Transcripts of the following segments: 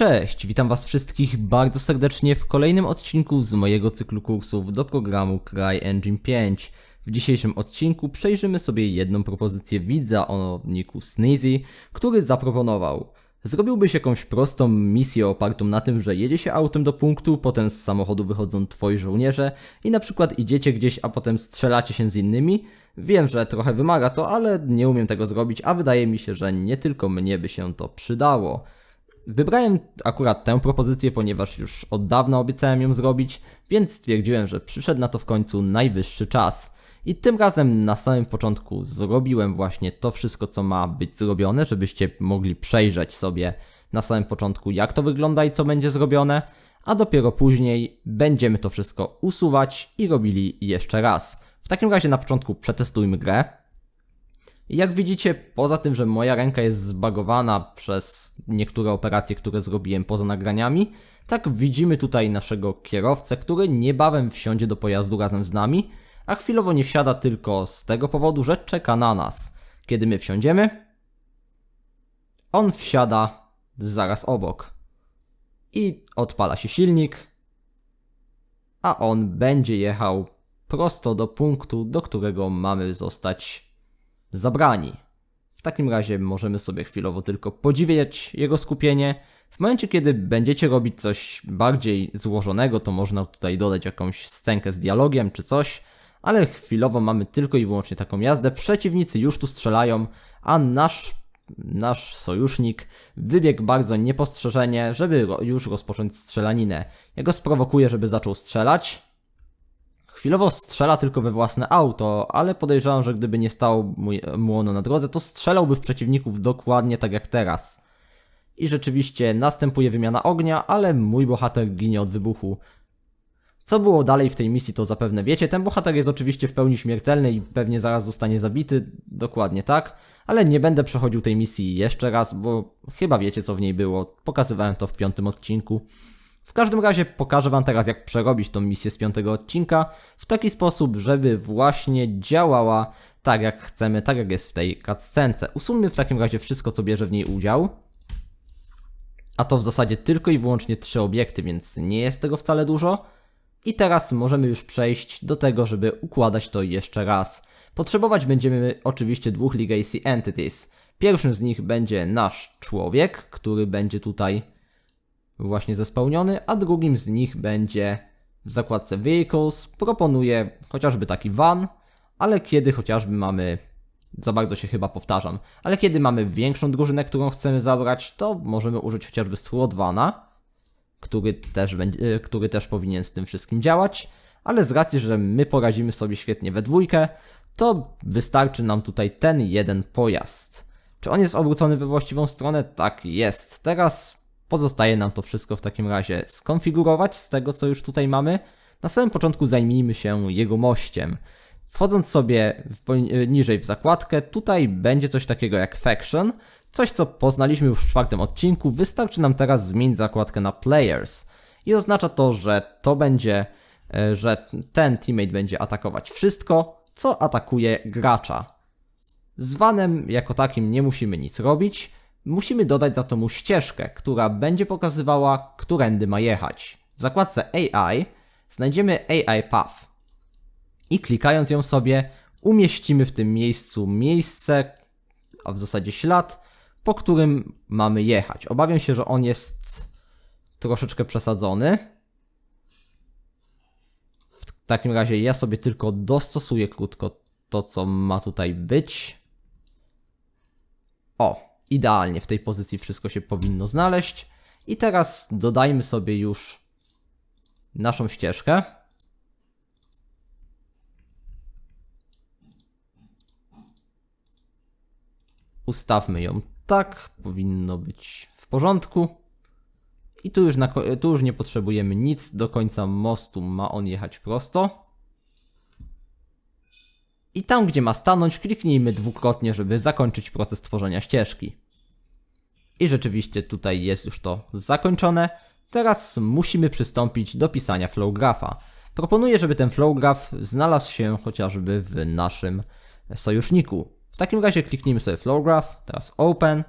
Cześć, witam Was wszystkich bardzo serdecznie w kolejnym odcinku z mojego cyklu kursów do programu CryEngine 5. W dzisiejszym odcinku przejrzymy sobie jedną propozycję widza o niku Sneezy, który zaproponował. Zrobiłbyś jakąś prostą misję opartą na tym, że jedzie się autem do punktu, potem z samochodu wychodzą twoi żołnierze i na przykład idziecie gdzieś, a potem strzelacie się z innymi? Wiem, że trochę wymaga to, ale nie umiem tego zrobić, a wydaje mi się, że nie tylko mnie by się to przydało. Wybrałem akurat tę propozycję, ponieważ już od dawna obiecałem ją zrobić, więc stwierdziłem, że przyszedł na to w końcu najwyższy czas. I tym razem na samym początku zrobiłem właśnie to wszystko, co ma być zrobione, żebyście mogli przejrzeć sobie na samym początku, jak to wygląda i co będzie zrobione, a dopiero później będziemy to wszystko usuwać i robili jeszcze raz. W takim razie na początku przetestujmy grę. Jak widzicie, poza tym, że moja ręka jest zbagowana przez niektóre operacje, które zrobiłem poza nagraniami, tak widzimy tutaj naszego kierowcę, który niebawem wsiądzie do pojazdu razem z nami, a chwilowo nie wsiada tylko z tego powodu, że czeka na nas. Kiedy my wsiądziemy, on wsiada zaraz obok. I odpala się silnik, a on będzie jechał prosto do punktu, do którego mamy zostać zabrani. W takim razie możemy sobie chwilowo tylko podziwiać jego skupienie. W momencie, kiedy będziecie robić coś bardziej złożonego, to można tutaj dodać jakąś scenkę z dialogiem czy coś, ale chwilowo mamy tylko i wyłącznie taką jazdę. Przeciwnicy już tu strzelają, a nasz, nasz sojusznik wybiegł bardzo niepostrzeżenie, żeby już rozpocząć strzelaninę. Ja go sprowokuję, żeby zaczął strzelać. Chwilowo strzela tylko we własne auto, ale podejrzewam, że gdyby nie stało mu- ono na drodze, to strzelałby w przeciwników dokładnie tak jak teraz. I rzeczywiście następuje wymiana ognia, ale mój bohater ginie od wybuchu. Co było dalej w tej misji, to zapewne wiecie. Ten bohater jest oczywiście w pełni śmiertelny i pewnie zaraz zostanie zabity, dokładnie tak, ale nie będę przechodził tej misji jeszcze raz, bo chyba wiecie co w niej było. Pokazywałem to w piątym odcinku. W każdym razie pokażę Wam teraz, jak przerobić tą misję z piątego odcinka w taki sposób, żeby właśnie działała tak, jak chcemy, tak jak jest w tej cutscence. Usuńmy w takim razie wszystko, co bierze w niej udział. A to w zasadzie tylko i wyłącznie trzy obiekty, więc nie jest tego wcale dużo. I teraz możemy już przejść do tego, żeby układać to jeszcze raz. Potrzebować będziemy oczywiście dwóch Legacy Entities. Pierwszym z nich będzie nasz człowiek, który będzie tutaj właśnie zespełniony, a drugim z nich będzie w zakładce Vehicles. Proponuję chociażby taki van, ale kiedy chociażby mamy, za bardzo się chyba powtarzam, ale kiedy mamy większą drużynę, którą chcemy zabrać, to możemy użyć chociażby slot vana, który też, będzie, e, który też powinien z tym wszystkim działać, ale z racji, że my poradzimy sobie świetnie we dwójkę, to wystarczy nam tutaj ten jeden pojazd. Czy on jest obrócony we właściwą stronę? Tak jest. Teraz pozostaje nam to wszystko w takim razie skonfigurować z tego, co już tutaj mamy. Na samym początku zajmijmy się jego mościem. Wchodząc sobie w, e, niżej w zakładkę, tutaj będzie coś takiego jak Faction, coś co poznaliśmy już w czwartym odcinku. Wystarczy nam teraz zmienić zakładkę na Players. I oznacza to, że to będzie, e, że ten teammate będzie atakować wszystko, co atakuje gracza. Z vanem jako takim nie musimy nic robić. Musimy dodać za to mu ścieżkę, która będzie pokazywała, którędy ma jechać. W zakładce AI znajdziemy AI Path i klikając ją sobie umieścimy w tym miejscu miejsce, a w zasadzie ślad, po którym mamy jechać. Obawiam się, że on jest troszeczkę przesadzony. W takim razie ja sobie tylko dostosuję krótko to, co ma tutaj być. O, idealnie w tej pozycji wszystko się powinno znaleźć. I teraz dodajmy sobie już naszą ścieżkę. Ustawmy ją tak, powinno być w porządku. I tu już, na, tu już nie potrzebujemy nic, do końca mostu ma on jechać prosto. I tam, gdzie ma stanąć, kliknijmy dwukrotnie, żeby zakończyć proces tworzenia ścieżki. I rzeczywiście tutaj jest już to zakończone. Teraz musimy przystąpić do pisania flowgrapha. Proponuję, żeby ten flowgraph znalazł się chociażby w naszym sojuszniku. W takim razie kliknijmy sobie flowgraph, teraz open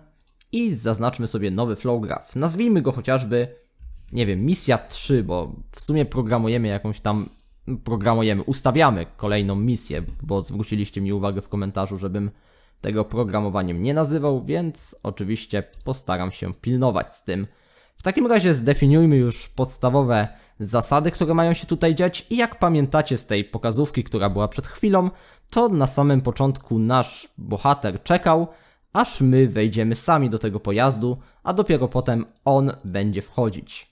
i zaznaczmy sobie nowy flow graph. Nazwijmy go chociażby, nie wiem, misja 3, bo w sumie programujemy jakąś tam, programujemy, ustawiamy kolejną misję, bo zwróciliście mi uwagę w komentarzu, żebym tego programowaniem nie nazywał, więc oczywiście postaram się pilnować z tym. W takim razie zdefiniujmy już podstawowe zasady, które mają się tutaj dziać i jak pamiętacie z tej pokazówki, która była przed chwilą, to na samym początku nasz bohater czekał, aż my wejdziemy sami do tego pojazdu, a dopiero potem on będzie wchodzić.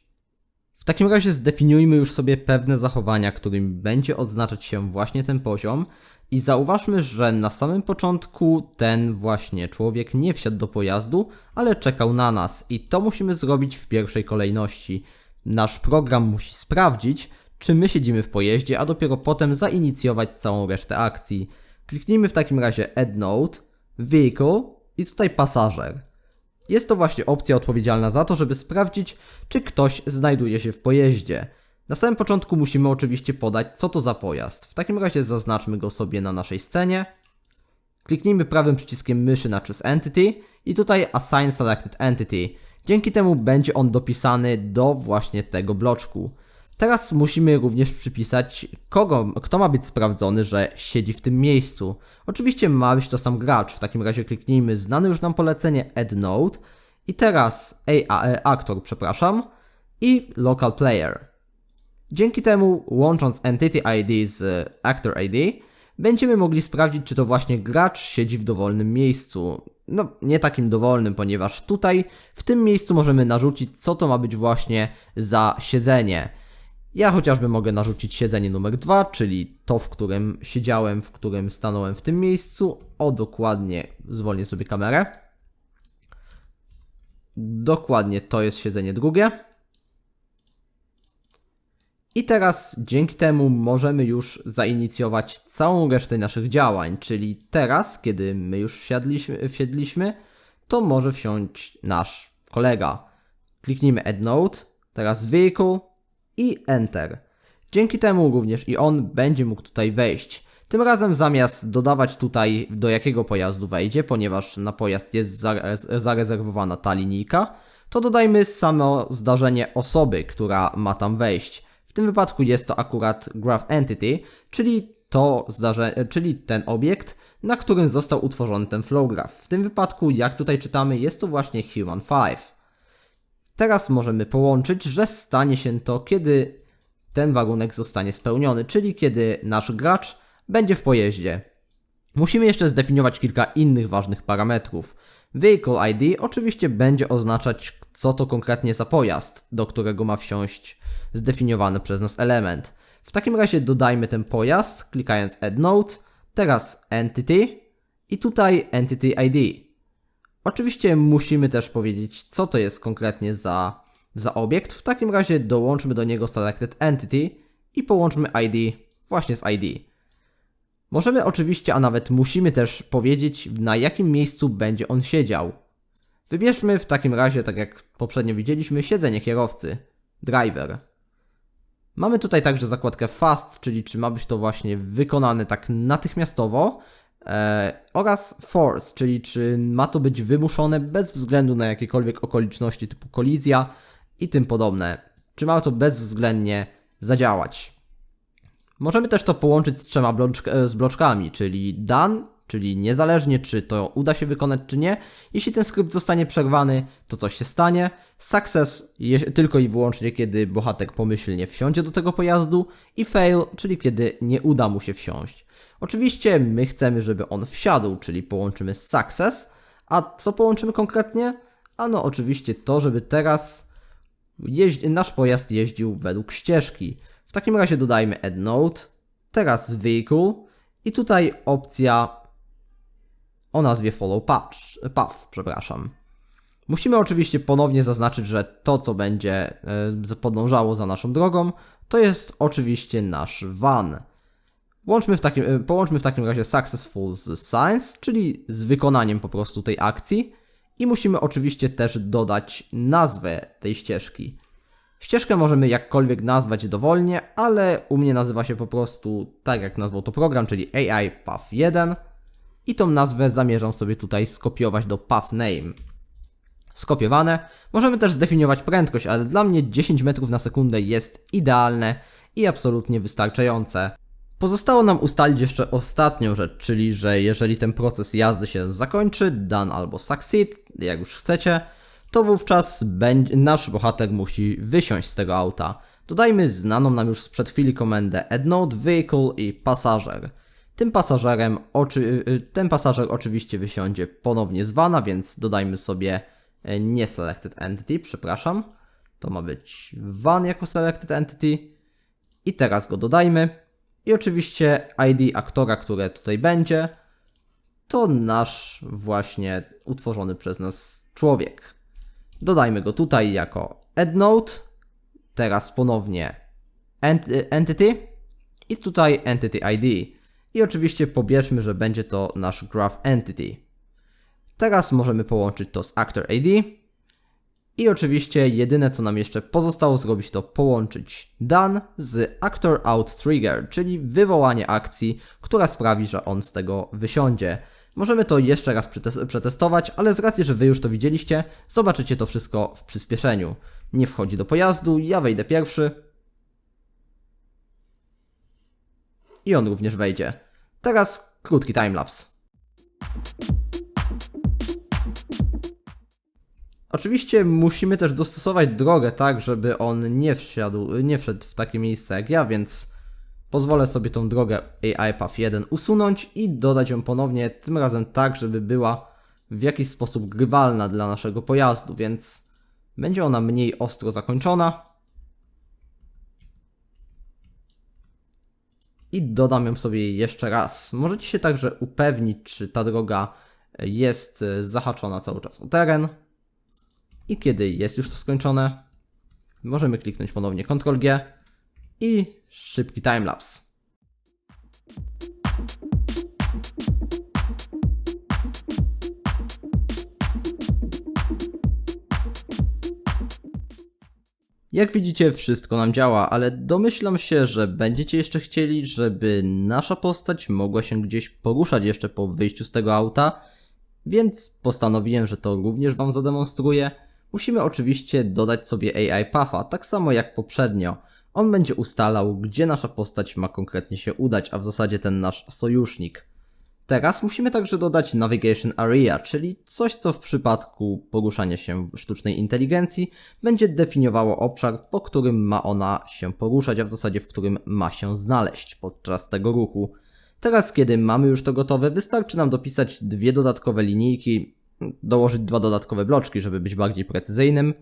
W takim razie zdefiniujmy już sobie pewne zachowania, którymi będzie odznaczać się właśnie ten poziom i zauważmy, że na samym początku ten właśnie człowiek nie wsiadł do pojazdu, ale czekał na nas i to musimy zrobić w pierwszej kolejności. Nasz program musi sprawdzić, czy my siedzimy w pojeździe, a dopiero potem zainicjować całą resztę akcji. Kliknijmy w takim razie Add Note, Vehicle i tutaj pasażer. Jest to właśnie opcja odpowiedzialna za to, żeby sprawdzić, czy ktoś znajduje się w pojeździe. Na samym początku musimy oczywiście podać, co to za pojazd. W takim razie zaznaczmy go sobie na naszej scenie. Kliknijmy prawym przyciskiem myszy na Choose Entity i tutaj Assign Selected Entity. Dzięki temu będzie on dopisany do właśnie tego bloczku. Teraz musimy również przypisać, kogo, kto ma być sprawdzony, że siedzi w tym miejscu. Oczywiście ma być to sam gracz, w takim razie kliknijmy znane już nam polecenie Add Node i teraz AAE Actor, przepraszam, i Local Player. Dzięki temu, łącząc Entity ID z Actor ID, będziemy mogli sprawdzić, czy to właśnie gracz siedzi w dowolnym miejscu. No, nie takim dowolnym, ponieważ tutaj, w tym miejscu możemy narzucić, co to ma być właśnie za siedzenie. Ja chociażby mogę narzucić siedzenie numer 2, czyli to, w którym siedziałem, w którym stanąłem w tym miejscu. O, dokładnie, zwolnię sobie kamerę. Dokładnie to jest siedzenie drugie. I teraz dzięki temu możemy już zainicjować całą resztę naszych działań, czyli teraz, kiedy my już wsiadliśmy, wsiedliśmy, to może wsiąść nasz kolega. Kliknijmy Add Note, teraz Vehicle i Enter. Dzięki temu również i on będzie mógł tutaj wejść. Tym razem zamiast dodawać tutaj do jakiego pojazdu wejdzie, ponieważ na pojazd jest zare- zarezerwowana ta linijka, to dodajmy samo zdarzenie osoby, która ma tam wejść. W tym wypadku jest to akurat Graph Entity, czyli to zdarze, czyli ten obiekt, na którym został utworzony ten flow graph. W tym wypadku, jak tutaj czytamy, jest to właśnie Human 5. Teraz możemy połączyć, że stanie się to, kiedy ten warunek zostanie spełniony, czyli kiedy nasz gracz będzie w pojeździe. Musimy jeszcze zdefiniować kilka innych ważnych parametrów. Vehicle ID oczywiście będzie oznaczać, co to konkretnie za pojazd, do którego ma wsiąść zdefiniowany przez nas element. W takim razie dodajmy ten pojazd, klikając Add Note, teraz Entity i tutaj Entity ID. Oczywiście musimy też powiedzieć, co to jest konkretnie za, za obiekt. W takim razie dołączmy do niego Selected Entity i połączmy ID właśnie z ID. Możemy oczywiście, a nawet musimy też powiedzieć, na jakim miejscu będzie on siedział. Wybierzmy w takim razie, tak jak poprzednio widzieliśmy, siedzenie kierowcy, driver. Mamy tutaj także zakładkę fast, czyli czy ma być to właśnie wykonane tak natychmiastowo, e, oraz force, czyli czy ma to być wymuszone bez względu na jakiekolwiek okoliczności typu kolizja i tym podobne. Czy ma to bezwzględnie zadziałać. Możemy też to połączyć z trzema bloczk z bloczkami, czyli done, czyli niezależnie czy to uda się wykonać czy nie. Jeśli ten skrypt zostanie przerwany, to coś się stanie. Success tylko i wyłącznie kiedy bohater pomyślnie wsiądzie do tego pojazdu i fail, czyli kiedy nie uda mu się wsiąść. Oczywiście my chcemy, żeby on wsiadł, czyli połączymy z success, a co połączymy konkretnie? Ano oczywiście to, żeby teraz nasz pojazd jeździł według ścieżki. W takim razie dodajmy add note, teraz vehicle i tutaj opcja o nazwie follow path, path przepraszam. Musimy oczywiście ponownie zaznaczyć, że to co będzie e, podążało za naszą drogą, to jest oczywiście nasz van. W takim, e, połączmy w takim razie successful z science, czyli z wykonaniem po prostu tej akcji i musimy oczywiście też dodać nazwę tej ścieżki. Ścieżkę możemy jakkolwiek nazwać dowolnie, ale u mnie nazywa się po prostu tak jak nazwał to program, czyli AI Path 1 i tą nazwę zamierzam sobie tutaj skopiować do Path Name. skopiowane. Możemy też zdefiniować prędkość, ale dla mnie 10 metrów na sekundę jest idealne i absolutnie wystarczające. Pozostało nam ustalić jeszcze ostatnią rzecz, czyli że jeżeli ten proces jazdy się zakończy, done albo succeed, jak już chcecie, to wówczas będzie, nasz bohater musi wysiąść z tego auta. Dodajmy znaną nam już sprzed chwili komendę add vehicle i pasażer. Tym pasażerem, oczy, y, ten pasażer oczywiście wysiądzie ponownie z vana, więc dodajmy sobie e, nie selected entity, przepraszam. To ma być van jako selected entity. I teraz go dodajmy. I oczywiście ID aktora, które tutaj będzie, to nasz właśnie utworzony przez nas człowiek. Dodajmy go tutaj jako addNode, teraz ponownie ent- entity i tutaj entity ID. I oczywiście pobierzmy, że będzie to nasz graph entity. Teraz możemy połączyć to z actor ID i oczywiście jedyne co nam jeszcze pozostało zrobić to połączyć done z actor out trigger, czyli wywołanie akcji, która sprawi, że on z tego wysiądzie. Możemy to jeszcze raz przetes- przetestować, ale z racji, że wy już to widzieliście, zobaczycie to wszystko w przyspieszeniu. Nie wchodzi do pojazdu, ja wejdę pierwszy. I on również wejdzie. Teraz krótki timelapse. Oczywiście musimy też dostosować drogę tak, żeby on nie wsiadł, nie wszedł w takie miejsce jak ja, więc pozwolę sobie tą drogę AI Path 1 usunąć i dodać ją ponownie, tym razem tak, żeby była w jakiś sposób grywalna dla naszego pojazdu, więc będzie ona mniej ostro zakończona. I dodam ją sobie jeszcze raz. Możecie się także upewnić, czy ta droga jest e, zahaczona cały czas o teren. I kiedy jest już to skończone, możemy kliknąć ponownie Ctrl G i szybki timelapse. Jak widzicie, wszystko nam działa, ale domyślam się, że będziecie jeszcze chcieli, żeby nasza postać mogła się gdzieś poruszać jeszcze po wyjściu z tego auta, więc postanowiłem, że to również Wam zademonstruję. Musimy oczywiście dodać sobie AI Puffa, tak samo jak poprzednio. On będzie ustalał, gdzie nasza postać ma konkretnie się udać, a w zasadzie ten nasz sojusznik. Teraz musimy także dodać Navigation Area, czyli coś, co w przypadku poruszania się sztucznej inteligencji będzie definiowało obszar, po którym ma ona się poruszać, a w zasadzie w którym ma się znaleźć podczas tego ruchu. Teraz, kiedy mamy już to gotowe, wystarczy nam dopisać dwie dodatkowe linijki, dołożyć dwa dodatkowe bloczki, żeby być bardziej precyzyjnym,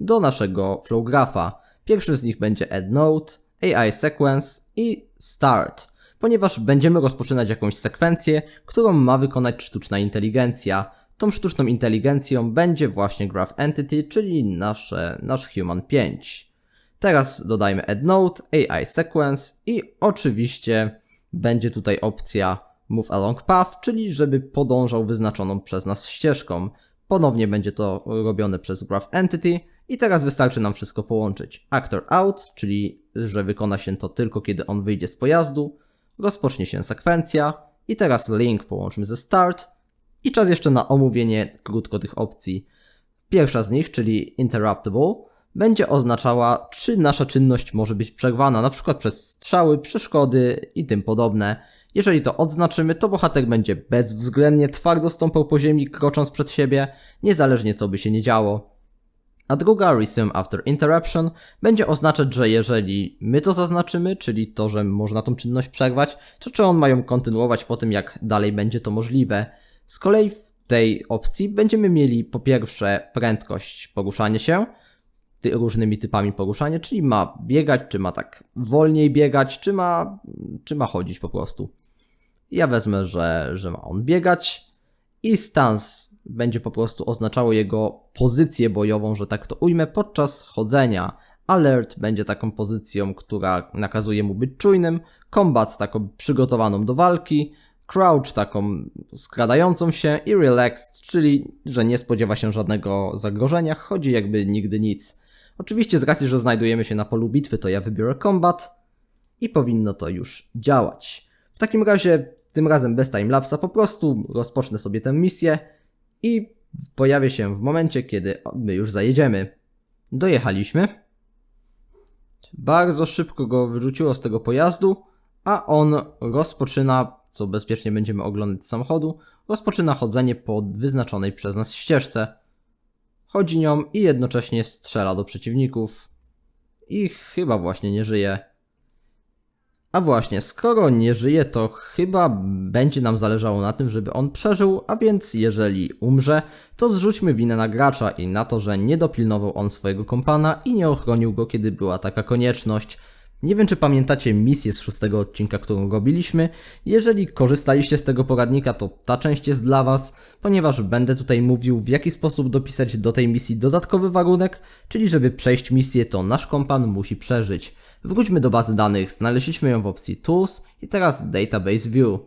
do naszego flow grapha. Pierwszy z nich będzie add node, AI sequence i start, ponieważ będziemy rozpoczynać jakąś sekwencję, którą ma wykonać sztuczna inteligencja. Tą sztuczną inteligencją będzie właśnie graph entity, czyli nasze, nasz human 5. Teraz dodajmy add node, AI sequence i oczywiście będzie tutaj opcja move along path, czyli żeby podążał wyznaczoną przez nas ścieżką. Ponownie będzie to robione przez graph entity i teraz wystarczy nam wszystko połączyć. Actor out, czyli że wykona się to tylko kiedy on wyjdzie z pojazdu, rozpocznie się sekwencja i teraz link połączmy ze start i czas jeszcze na omówienie krótko tych opcji. Pierwsza z nich, czyli interruptible, będzie oznaczała, czy nasza czynność może być przerwana, na przykład przez strzały, przeszkody i tym podobne. Jeżeli to odznaczymy, to bohater będzie bezwzględnie twardo stąpał po ziemi, krocząc przed siebie, niezależnie co by się nie działo. A druga Resume After Interruption będzie oznaczać, że jeżeli my to zaznaczymy, czyli to, że można tą czynność przerwać, to czy on ma ją kontynuować po tym, jak dalej będzie to możliwe. Z kolei w tej opcji będziemy mieli po pierwsze prędkość poruszania się, różnymi typami poruszania, czyli ma biegać, czy ma tak wolniej biegać, czy ma, czy ma chodzić po prostu. Ja wezmę, że, że ma on biegać i stance będzie po prostu oznaczało jego pozycję bojową, że tak to ujmę, podczas chodzenia. Alert będzie taką pozycją, która nakazuje mu być czujnym, combat taką przygotowaną do walki, crouch taką skradającą się i relaxed, czyli że nie spodziewa się żadnego zagrożenia, chodzi jakby nigdy nic. Oczywiście z racji, że znajdujemy się na polu bitwy, to ja wybiorę combat i powinno to już działać. W takim razie, tym razem bez timelapsa, po prostu rozpocznę sobie tę misję i pojawia się w momencie, kiedy my już zajedziemy. Dojechaliśmy. Bardzo szybko go wyrzuciło z tego pojazdu, a on rozpoczyna, co bezpiecznie będziemy oglądać z samochodu, rozpoczyna chodzenie po wyznaczonej przez nas ścieżce. Chodzi nią i jednocześnie strzela do przeciwników. I chyba właśnie nie żyje. A właśnie, skoro nie żyje, to chyba będzie nam zależało na tym, żeby on przeżył, a więc jeżeli umrze, to zrzućmy winę na gracza i na to, że nie dopilnował on swojego kompana i nie ochronił go, kiedy była taka konieczność. Nie wiem, czy pamiętacie misję z szóstego odcinka, którą robiliśmy. Jeżeli korzystaliście z tego poradnika, to ta część jest dla Was, ponieważ będę tutaj mówił, w jaki sposób dopisać do tej misji dodatkowy warunek, czyli żeby przejść misję, to nasz kompan musi przeżyć. Wróćmy do bazy danych, znaleźliśmy ją w opcji Tools i teraz Database View.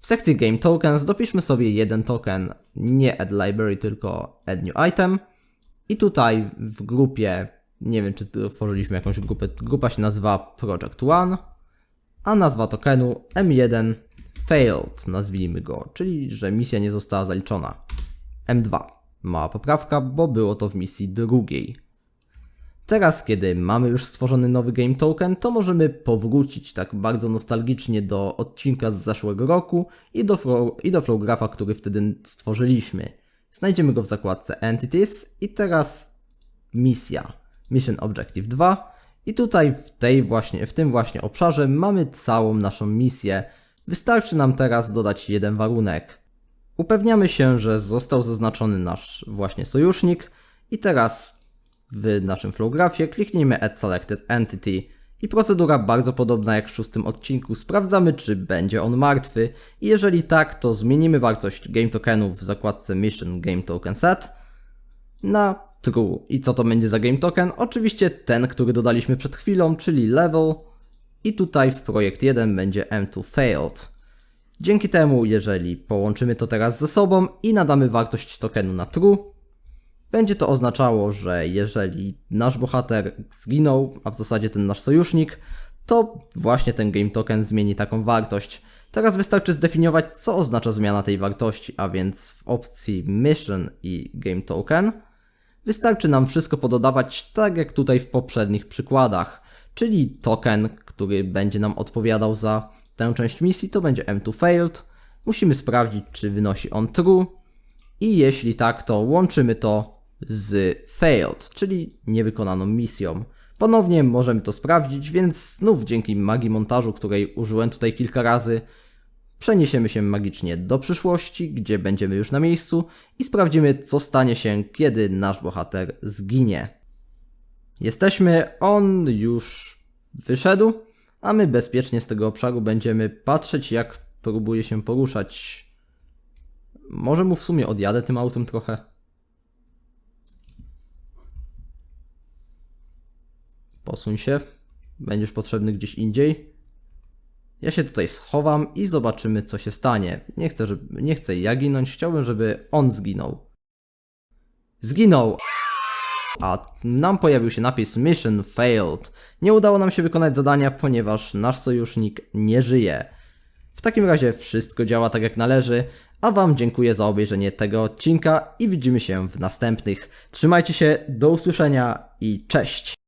W sekcji Game Tokens dopiszmy sobie jeden token, nie Add Library, tylko Add New Item. I tutaj w grupie, nie wiem czy tworzyliśmy jakąś grupę, grupa się nazywa Project One, a nazwa tokenu M1 Failed, nazwijmy go, czyli że misja nie została zaliczona. M2. Mała poprawka, bo było to w misji drugiej. Teraz, kiedy mamy już stworzony nowy Game Token, to możemy powrócić tak bardzo nostalgicznie do odcinka z zeszłego roku i do, flow, i do Flowgrapha, który wtedy stworzyliśmy. Znajdziemy go w zakładce Entities i teraz misja. Mission Objective 2 i tutaj w tej właśnie, w tym właśnie obszarze mamy całą naszą misję. Wystarczy nam teraz dodać jeden warunek. Upewniamy się, że został zaznaczony nasz właśnie sojusznik i teraz w naszym flowgraphie kliknijmy Add Selected Entity i procedura bardzo podobna jak w szóstym odcinku. Sprawdzamy, czy będzie on martwy i jeżeli tak, to zmienimy wartość game tokenów w zakładce Mission Game Token Set na true. I co to będzie za game token? Oczywiście ten, który dodaliśmy przed chwilą, czyli level i tutaj w projekt 1 będzie M2 failed. Dzięki temu, jeżeli połączymy to teraz ze sobą i nadamy wartość tokenu na true, będzie to oznaczało, że jeżeli nasz bohater zginął, a w zasadzie ten nasz sojusznik, to właśnie ten game token zmieni taką wartość. Teraz wystarczy zdefiniować, co oznacza zmiana tej wartości, a więc w opcji Mission i Game Token wystarczy nam wszystko pododawać tak jak tutaj w poprzednich przykładach, czyli token, który będzie nam odpowiadał za tę część misji, to będzie M2 Failed. Musimy sprawdzić, czy wynosi on true i jeśli tak, to łączymy to z failed, czyli niewykonaną misją. Ponownie możemy to sprawdzić, więc znów dzięki magii montażu, której użyłem tutaj kilka razy, przeniesiemy się magicznie do przyszłości, gdzie będziemy już na miejscu i sprawdzimy, co stanie się, kiedy nasz bohater zginie. Jesteśmy, on już wyszedł, a my bezpiecznie z tego obszaru będziemy patrzeć, jak próbuje się poruszać. Może mu w sumie odjadę tym autem trochę. Posuń się. Będziesz potrzebny gdzieś indziej. Ja się tutaj schowam i zobaczymy, co się stanie. Nie chcę, żeby, nie chcę ja ginąć, chciałbym, żeby on zginął. Zginął! A nam pojawił się napis Mission Failed. Nie udało nam się wykonać zadania, ponieważ nasz sojusznik nie żyje. W takim razie wszystko działa tak jak należy, a Wam dziękuję za obejrzenie tego odcinka i widzimy się w następnych. Trzymajcie się, do usłyszenia i cześć!